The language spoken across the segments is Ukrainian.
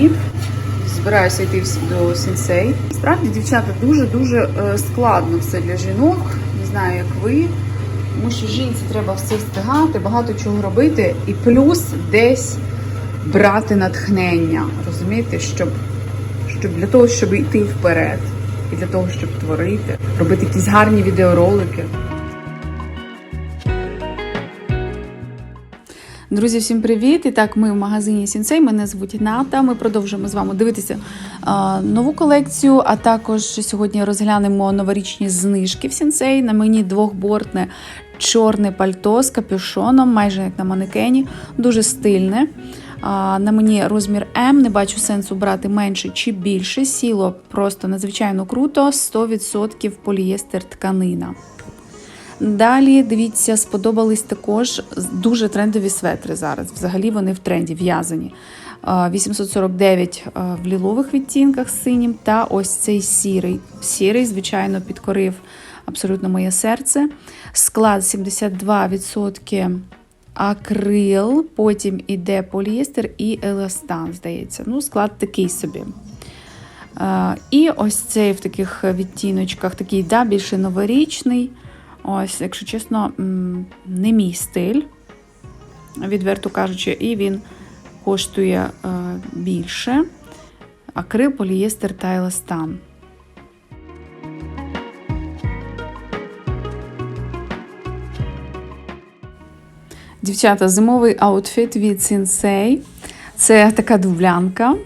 і збираюся йти до сенсей. Справді, дівчата, дуже-дуже е, складно все для жінок. Не знаю, як ви. Тому що жінці треба все встигати, багато чого робити, і плюс десь брати натхнення. Розумієте, щоб, щоб для того, щоб йти вперед, і для того, щоб творити, робити якісь гарні відеоролики. Друзі, всім привіт! І так, ми в магазині Сінсей. Мене звуть Ната. Ми продовжуємо з вами дивитися нову колекцію. А також сьогодні розглянемо новорічні знижки в Сінсей. На мені двохбортне чорне пальто з капюшоном, майже як на манекені, дуже стильне. На мені розмір М, не бачу сенсу брати менше чи більше. Сіло просто надзвичайно круто, 100% полієстер тканина. Далі, дивіться, сподобались також дуже трендові светри зараз. Взагалі вони в тренді в'язані. 849 а, в лілових відтінках синім, та ось цей сірий. Сірий, звичайно, підкорив абсолютно моє серце. Склад 72% акрил, потім іде поліестер і еластан, здається. Ну, склад такий собі. І ось цей в таких відтіночках, такий да, більше новорічний. Ось, якщо чесно, не мій стиль, відверто кажучи, і він коштує е, більше. Акрил, полієстер та еластан. Дівчата, зимовий аутфіт від Sensei. Це така дублянка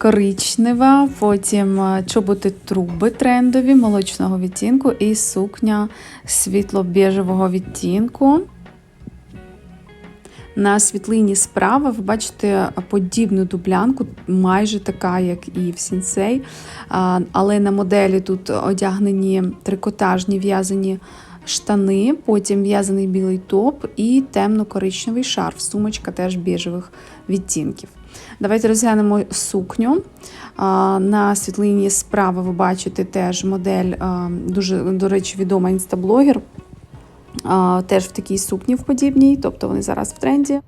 коричнева, потім е, чоботи труби трендові молочного відтінку і сукня світло-біжевого відтінку. На світлині справа ви бачите подібну дублянку, майже така, як і в Сінсей. Але на моделі тут одягнені трикотажні в'язані штани, потім в'язаний білий топ і темно-коричневий шарф. Сумочка теж біжевих відтінків. Давайте розглянемо сукню. На світлині справа ви бачите теж модель, дуже, до речі, відома інстаблогер. Теж в такій сукні в подібній, тобто вони зараз в тренді.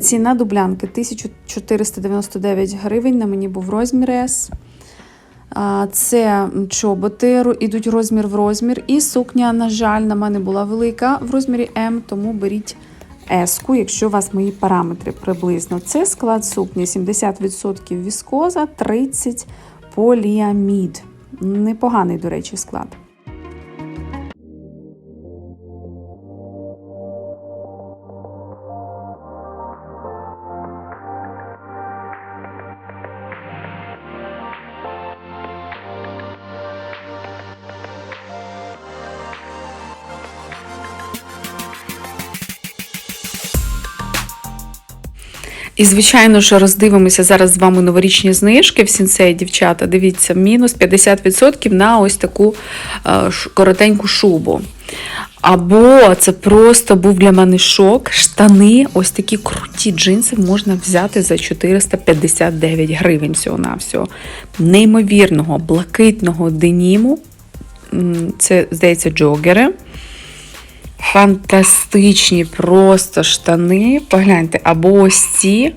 Ціна дублянки 1499 гривень. На мені був розмір S. Це чоботи ідуть розмір в розмір. І сукня, на жаль, на мене була велика в розмірі М, тому беріть S-ку, якщо у вас мої параметри приблизно. Це склад сукні 70% віскоза, 30% поліамід. Непоганий, до речі, склад. І, звичайно ж, роздивимося зараз з вами новорічні знижки в сінсей, дівчата. Дивіться, мінус 50% на ось таку е, коротеньку шубу. Або це просто був для мене шок. Штани, ось такі круті джинси можна взяти за 459 гривень всього на всього. Неймовірного, блакитного деніму. Це, здається, джогери. Фантастичні просто штани. Погляньте, або ось ці.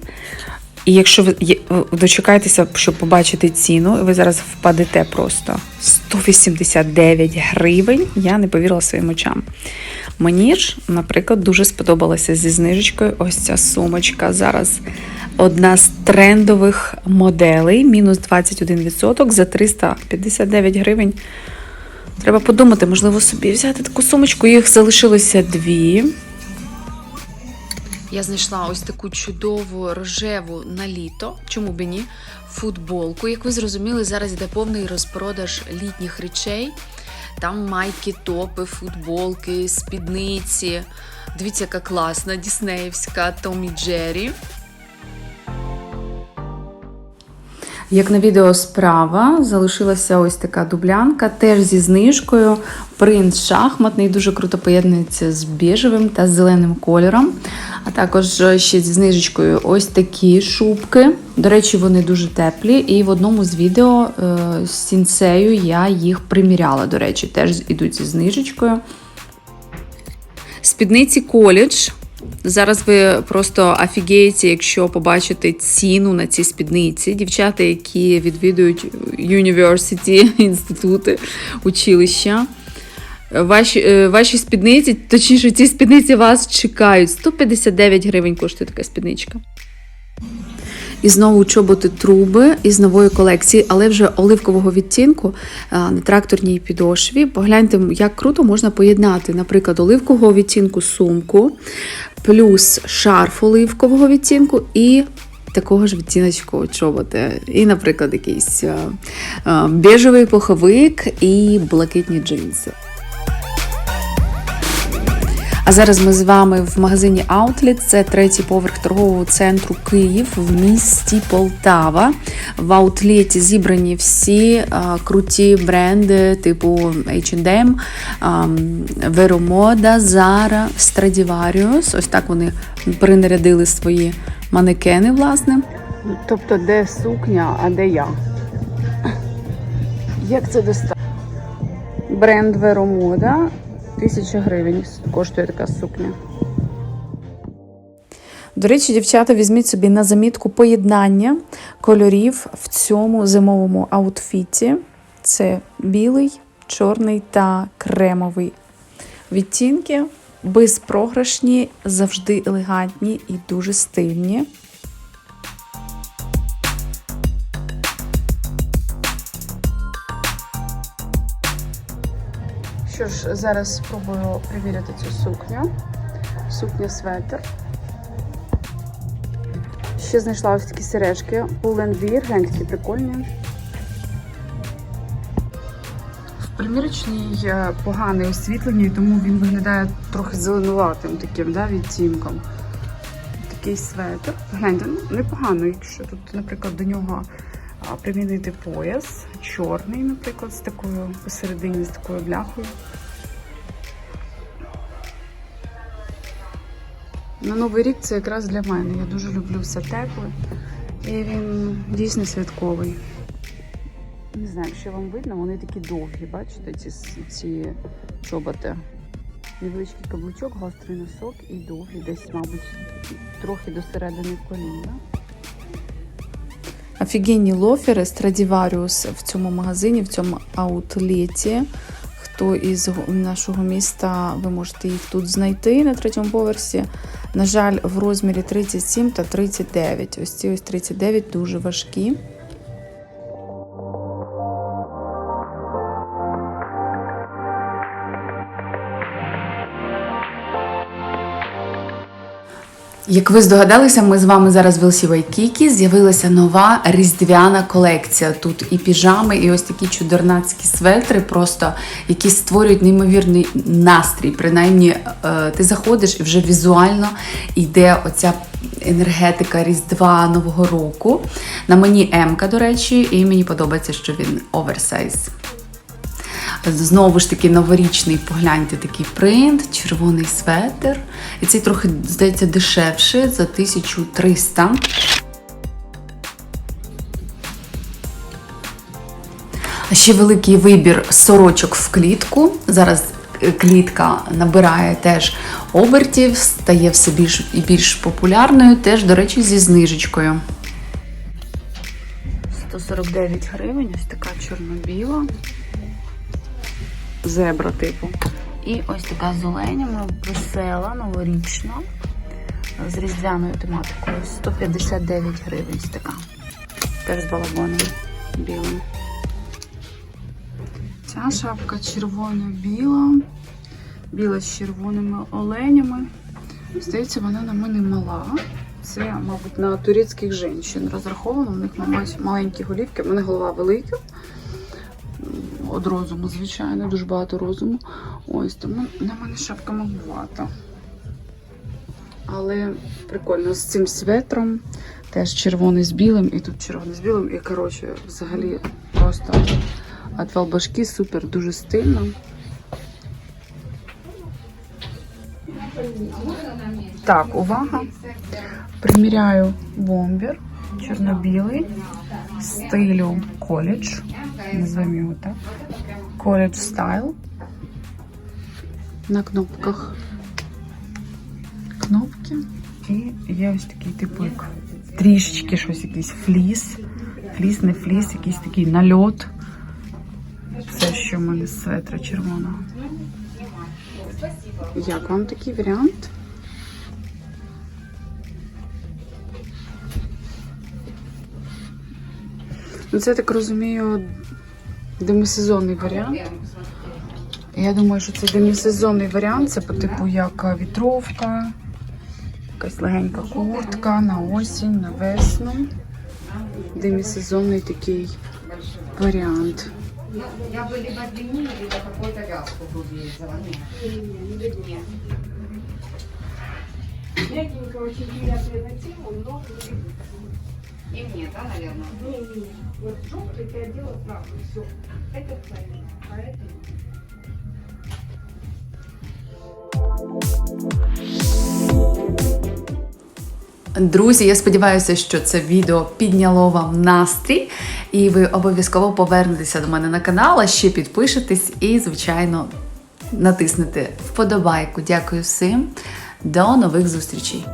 І якщо ви дочекаєтеся, щоб побачити ціну, ви зараз впадете просто 189 гривень. Я не повірила своїм очам. Мені ж, наприклад, дуже сподобалася зі знижечкою ось ця сумочка. Зараз одна з трендових моделей, мінус 21% за 359 гривень. Треба подумати, можливо, собі взяти таку сумочку. Їх залишилося дві. Я знайшла ось таку чудову рожеву на літо, чому б ні, футболку. Як ви зрозуміли, зараз йде повний розпродаж літніх речей. Там майки, топи, футболки, спідниці. Дивіться, яка класна, діснеївська Томі Джері. Як на відео справа залишилася ось така дублянка, теж зі знижкою. Принт шахматний, дуже круто поєднується з біжевим та зеленим кольором. А також ще зі знижечкою ось такі шубки. До речі, вони дуже теплі. І в одному з відео е, з сінцею я їх приміряла. До речі, теж ідуть зі знижечкою. Спідниці коледж Зараз ви просто офігієте, якщо побачите ціну на ці спідниці. Дівчата, які відвідують університі, інститути, училища. Ваші, е, ваші спідниці, точніше, ці спідниці вас чекають. 159 гривень коштує така спідничка. І знову чоботи труби із нової колекції, але вже оливкового відтінку на тракторній підошві. Погляньте, як круто можна поєднати, наприклад, оливкового відтінку сумку, плюс шарф оливкового відтінку і такого ж відтіночку чоботи. І, наприклад, якийсь а, а, бежевий пуховик і блакитні джинси. А зараз ми з вами в магазині Outlet. Це третій поверх торгового центру Київ в місті Полтава. В аутлеті зібрані всі а, круті бренди типу H&M, а, Veromoda, Zara, Stradivarius. Ось так вони принарядили свої манекени, власне. Тобто, де сукня, а де я? Як це достати? Бренд Veromoda. Тисяча гривень коштує така сукня. До речі, дівчата, візьміть собі на замітку поєднання кольорів в цьому зимовому аутфіті. Це білий, чорний та кремовий відтінки. Безпрограшні, завжди елегантні і дуже стильні. Що ж, зараз спробую перевірити цю сукню. Сукня светр. Ще знайшла ось такі сережки. Pull&Bear, глянь, такі прикольні. В примірочній погане освітлення, тому він виглядає трохи зеленуватим таким да, відтінком. Такий светр. Гляньте, ну непогано, якщо тут, наприклад, до нього примінити пояс, чорний, наприклад, з такою посередині, з такою бляхою. На Новий рік це якраз для мене. Я дуже люблю все тепле. І він дійсно святковий. Не знаю, якщо вам видно, вони такі довгі, бачите, ці, ці чоботи. Невеличкий каблучок, гострий носок і довгий, десь, мабуть, трохи до середини коліна. Офігенні лофери Страдіваріус в цьому магазині, в цьому аутлеті. Хто із нашого міста, ви можете їх тут знайти на третьому поверсі. На жаль, в розмірі 37 та 39. Ось ці ось 39 дуже важкі. Як ви здогадалися, ми з вами зараз в LC Waikiki. З'явилася нова різдвяна колекція. Тут і піжами, і ось такі чудернацькі светри, просто які створюють неймовірний настрій. Принаймні, е, ти заходиш і вже візуально йде оця енергетика Різдва Нового року. На мені М-ка, до речі, і мені подобається, що він оверсайз. Знову ж таки новорічний, погляньте такий принт, червоний светр. І цей трохи, здається, дешевше за 1300. А ще великий вибір сорочок в клітку. Зараз е, клітка набирає теж обертів, стає все більш і більш популярною, теж, до речі, зі знижечкою. 149 гривень, ось така чорно-біла зебра типу. І ось така з оленями, весела, новорічна, з різдвяною тематикою. 159 гривень така. Теж з балабоном білим. Ця шапка червоно-біла, біла з червоними оленями. Здається, вона на мене мала. Це, мабуть, на турецьких жінчин розраховано. У них, мабуть, маленькі голівки, у мене голова велика від розуму, звичайно, дуже багато розуму. Ось, тому на мене шапка малувата. Але прикольно з цим светром. Теж червоний з білим, і тут червоний з білим. І, коротше, взагалі просто отвал башки, супер, дуже стильно. Так, увага. Приміряю бомбер чорно-білий стилю коледж. Назовем його так. Коледж стайл. На кнопках. кнопки. І є ось такий типу як трішечки щось, якийсь фліс. Фліс, не фліс, якийсь такий нальот. Все, що в мене з светра червоного. Як вам такий варіант? Ну, це я так розумію, демисезонний варіант. Я думаю, що це демісезонний варіант, це по типу як вітровка, якась легенька куртка на осінь, на весну. Демісезонний такий варіант. Я бы либо длиннее, либо какую-то вязку. Нет. Нет. Мягенькая, очень приятная на тему, но И мне, да, наверное? не, не, не. Вот желтый ты одела сразу, все. Это твоя, а это нет. Друзі, я сподіваюся, що це відео підняло вам настрій, і ви обов'язково повернетеся до мене на канал, а ще підпишетесь і, звичайно, натиснете вподобайку. Дякую всім. До нових зустрічей!